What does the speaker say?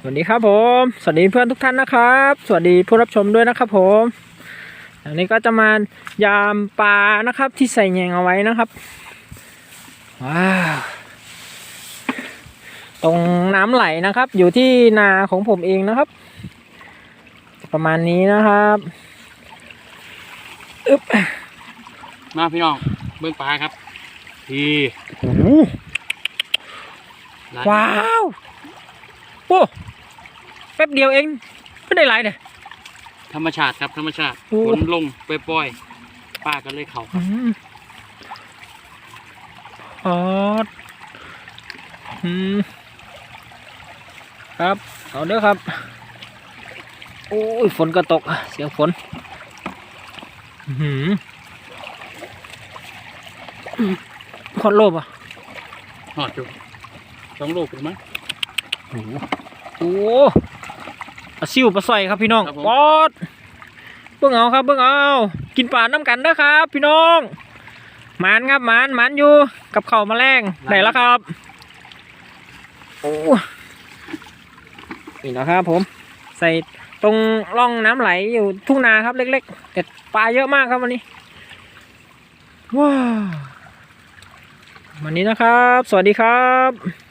สวัสดีครับผม สวัสดีเพื่อนทุกท่านนะครับ สวัสดีผู้รับชมด้วยนะครับผมอันนี้ก็จะมายามปลานะครับที่ใส่แยงเอาไว้นะครับว้าวตรงน้ำไหลนะครับ อยู่ที่นาของผมเองนะครับ ประมาณนี้นะครับอึ๊บมาพี่น้องเบื้องปลาครับพี่โอ้โหร้านว้าว โอ้ แป๊บเดียวเองไม่ได้หลายเนี่ย ธรรมชาติครับธรรมชาติโอ้ ฝนลงปล่อยๆป้าก็เลยเขาครับ อืมอ๋ออืมครับ เอาเด้อครับ โอ้ย ฝนก็ตก เสียงฝน อื้อหืมคอนโลบอะหอดอยู่สองโลเป็นมั้งโอ้โหโอ้โหปลา ซิวปลาสร้อยครับพี่น้องครับผม ปอดเบิ่งเอาครับเบิ่งเอา กินปลาน้ำกันเด้อครับ พี่น้องหมานครับหมานหมานอยู่ กับเข่าวแมาแรงได้แล้วครับโอ้นี่นะครับผม ใส่ตรงร่องน้ำไหลอยู่ทุ่งนาครับเล็กๆแต่ปลาเยอะมากครับวันนี้ว้าววันนี้นะครับ สวัสดีครับ